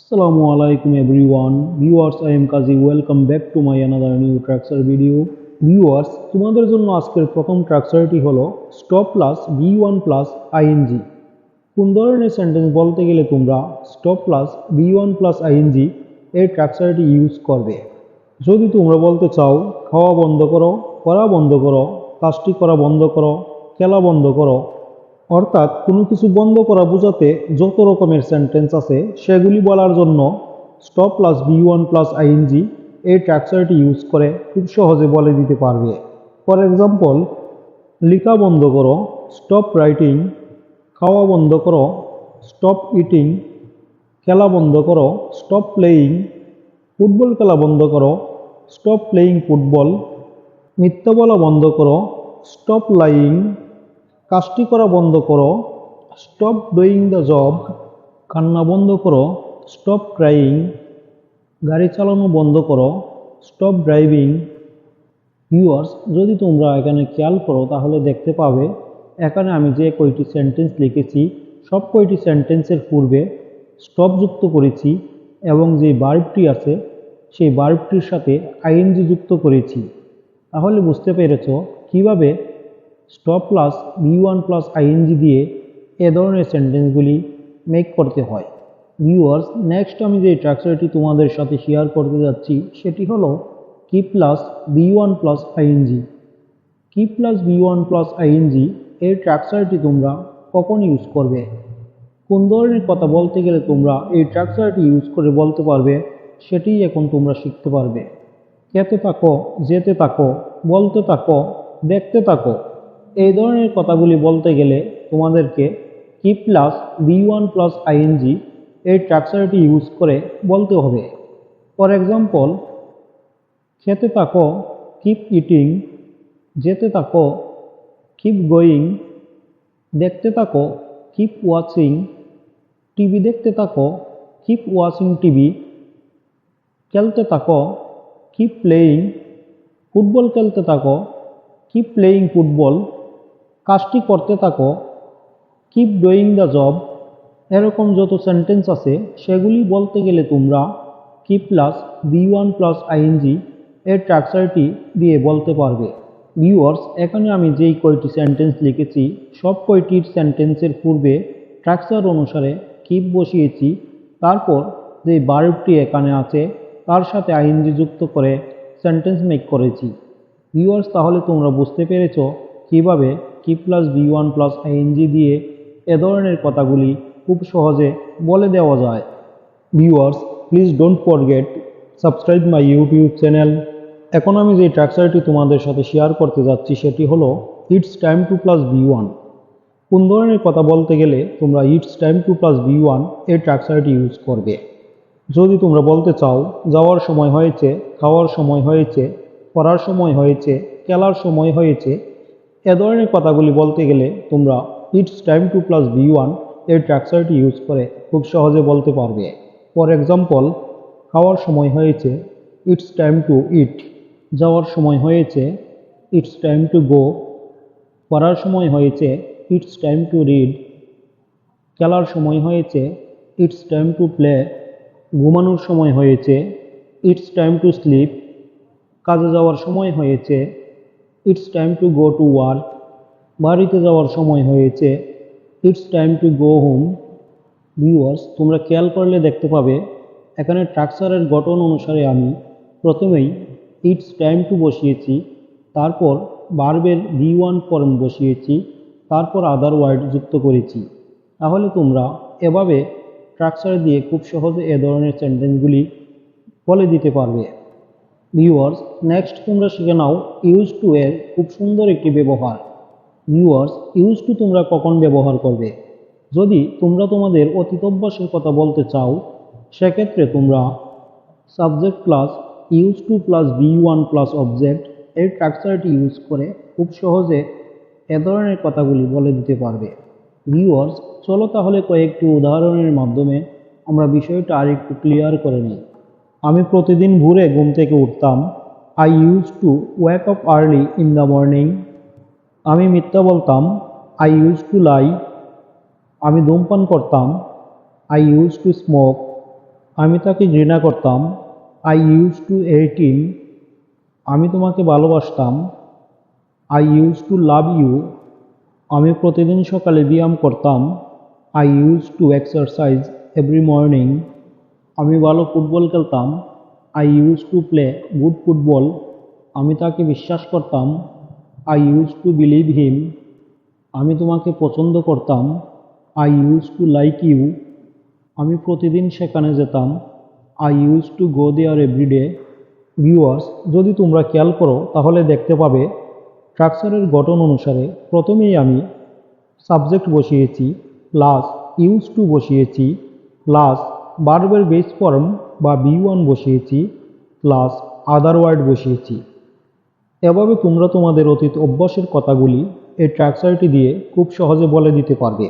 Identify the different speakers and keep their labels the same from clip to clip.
Speaker 1: Assalamu alaikum everyone. Viewers, I am Kazi. Welcome back to my another new Traxxer video. Viewers, তোমাদের জন্য আজকের প্রথম ট্রাক্সারটি হলো stop plus V one plus ING কোন ধরনের সেন্টেন্স বলতে গেলে তোমরা stop plus V one plus ING এই ট্রাক্সারটি ইউজ করবে যদি তোমরা বলতে চাও খাওয়া বন্ধ করো করা বন্ধ করো কাজটি করা বন্ধ করো খেলা বন্ধ করো অর্থাৎ কোনো কিছু বন্ধ করা বোঝাতে যত রকমের সেন্টেন্স আছে, সেগুলি বলার জন্য stop plus B one plus ING এই ট্রাক্সারটি ইউজ করে খুব সহজে বলে দিতে পারবে। ফর এক্সাম্পল লেখা বন্ধ করো স্টপ রাইটিং খাওয়া বন্ধ করো স্টপ ইটিং খেলা বন্ধ করো স্টপ প্লেয়িং ফুটবল খেলা বন্ধ করো স্টপ প্লেয়িং ফুটবল মিথ্যা বলা বন্ধ করো স্টপ লাইং কাজটি করা বন্ধ করো। স্টপ ডুইং দ্য জব কান্না বন্ধ করো। স্টপ ক্রাইং গাড়ি চালানো বন্ধ করো। স্টপ ড্রাইভিং ভিউয়ার্স যদি তোমরা এখানে খেয়াল করো, তাহলে দেখতে পাবে, এখানে আমি যে কয়টি সেন্টেন্স লিখেছি, সব কয়টি সেন্টেন্সের পূর্বে স্টপ যুক্ত করেছি এবং যে বার্বটি আছে, সেই বার্বটির সাথে আইএনজি যুক্ত করেছি। তাহলে বুঝতে পেরেছ কীভাবে stop plus B one plus ING দিয়ে এ ধরনের সেন্টেন্সগুলি মেক করতে হয়। ভিউয়ার্স নেক্সট আমি যে ট্রাকচারটি তোমাদের সাথে শেয়ার করতে যাচ্ছি, সেটি হলো কি plus B one plus ING কি plus B one plus ING এই ট্রাক্সারটি তোমরা কখন ইউজ করবে? কোন ধরনের কথা বলতে গেলে তোমরা এই ট্রাক্সারটি ইউজ করে বলতে পারবে সেটি এখন তোমরা শিখতে পারবে। খেতে থাকো, যেতে থাকো, বলতে থাকো, দেখতে থাকো। এই ধরনের কথাগুলি বলতে গেলে তোমাদেরকে কি plus B one plus ING এই ট্রাক্সারটি ইউজ করে বলতে হবে। ফর এক্সাম্পল খেতে থাকো কিপ ইটিং যেতে থাকো কিপ গোয়িং দেখতে থাকো কিপ ওয়াচিং টিভি দেখতে থাকো কিপ ওয়াচিং টিভি খেলতে থাকো কিপ প্লেয়িং ফুটবল খেলতে থাকো কিপ প্লেয়িং ফুটবল কাজটি করতে থাকো। কিপ ডুইং দ্য জব এরকম যত সেন্টেন্স আছে, সেগুলি বলতে গেলে তোমরা কি plus B one plus ING এর ট্রাক্সারটি দিয়ে বলতে পারবে। ভিউয়ার্স এখানে আমি যেই কয়টি সেন্টেন্স লিখেছি, সব কয়টির সেন্টেন্সের পূর্বে ট্রাক্সার অনুসারে কিপ বসিয়েছি। তারপর যে বার্বটি এখানে আছে, তার সাথে আইএনজি যুক্ত করে সেন্টেন্স মেক করেছি। ভিউয়ার্স তাহলে তোমরা বুঝতে পেরেছ কীভাবে কি plus B one plus ING দিয়ে এ ধরনের কথাগুলি খুব সহজে বলে দেওয়া যায়। Viewers please don't forget subscribe my YouTube channel এখন আমি যে ট্রাক্সারটি তোমাদের সাথে শেয়ার করতে যাচ্ছি সেটি হলো it's time to plus B one কোন ধরনের কথা বলতে গেলে তোমরা it's time to plus B one এই ট্রাক্সারটি ইউজ করবে। যদি তোমরা বলতে চাও, যাওয়ার সময় হয়েছে, খাওয়ার সময় হয়েছে, পড়ার সময় হয়েছে, খেলার সময় হয়েছে এ ধরনের কথাগুলি বলতে গেলে তোমরা it's time to plus B one এই ট্রাক্সারটি ইউজ করে খুব সহজে বলতে পারবে। ফর এক্সাম্পল খাওয়ার সময় হয়েছে ইটস টাইম টু ইট যাওয়ার সময় হয়েছে ইটস টাইম টু গো পড়ার সময় হয়েছে ইটস টাইম টু রিড খেলার সময় হয়েছে ইটস টাইম টু প্লে ঘুমানোর সময় হয়েছে ইটস টাইম টু স্লিপ কাজে যাওয়ার সময় হয়েছে it's time to go to work বাড়িতে যাওয়ার সময় হয়েছে। It's time to go home viewers তোমরা খেয়াল করলে দেখতে পাবে, এখানে ট্রাকচারের গঠন অনুসারে আমি প্রথমেই ইটস টাইম টু বসিয়েছি, তারপর বার্বের ভি ওয়ান ফর্ম বসিয়েছি, তারপর আদার ওয়ার্ড যুক্ত করেছি। তাহলে তোমরা এভাবে ট্রাক্সার দিয়ে খুব সহজে এ ধরনের সেন্টেন্সগুলি বলে দিতে পারবে। ভিউয়ার্স নেক্সট তোমরা শিখে নাও ইউজ টু এর খুব সুন্দর একটি ব্যবহার। ভিউয়ার্স ইউজ টু তোমরা কখন ব্যবহার করবে? যদি তোমরা তোমাদের অতীত অভ্যাসের কথা বলতে চাও, সেক্ষেত্রে তোমরা subject plus use to plus B one plus object এই ট্রাক্সারটি ইউজ করে খুব সহজে এ ধরনের কথাগুলি বলে দিতে পারবে। ভিউয়ার্স চলো তাহলে কয়েকটি উদাহরণের মাধ্যমে আমরা বিষয়টা আর একটু ক্লিয়ার করে নিই। আমি প্রতিদিন ভোরে ঘুম থেকে উঠতাম। I use to wake up early in the morning আমি মিথ্যা বলতাম। আই ইউজ টু লাই আমি ধূমপান করতাম। আই ইউজ টু স্মোক আমি তাকে ঘৃণা করতাম। I use to ate him আমি তোমাকে ভালোবাসতাম। I use to love you আমি প্রতিদিন সকালে ব্যায়াম করতাম। I use to exercise every morning আমি ভালো ফুটবল খেলতাম। I use to play good football আমি তাকে বিশ্বাস করতাম। I use to believe him আমি তোমাকে পছন্দ করতাম। I use to like you আমি প্রতিদিন সেখানে যেতাম। I use to go there everyday viewers যদি তোমরা খেয়াল করো, তাহলে দেখতে পাবে স্ট্রাকচারের গঠন অনুসারে প্রথমেই আমি সাবজেক্ট বসিয়েছি প্লাস ইউজ টু বসিয়েছি প্লাস বার্বের বেস ফর্ম বা বি ওয়ান বসিয়েছি প্লাস আদার ওয়ার্ড বসিয়েছি। এভাবে তোমরা তোমাদের অতীত অভ্যাসের কথাগুলি এই ট্র্যাকচারটি দিয়ে খুব সহজে বলে দিতে পারবে।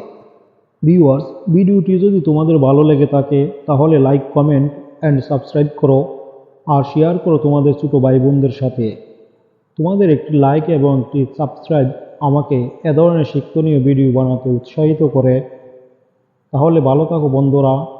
Speaker 1: ভিউয়ার্স ভিডিওটি যদি তোমাদের ভালো লেগে থাকে, তাহলে লাইক কমেন্ট অ্যান্ড সাবস্ক্রাইব করো আর শেয়ার করো তোমাদের ছোটো ভাই বোনদের সাথে। তোমাদের একটি লাইক এবং একটি সাবস্ক্রাইব আমাকে এ ধরনের শিক্ষণীয় ভিডিও বানাতে উৎসাহিত করে। তাহলে ভালো থাকো বন্ধুরা।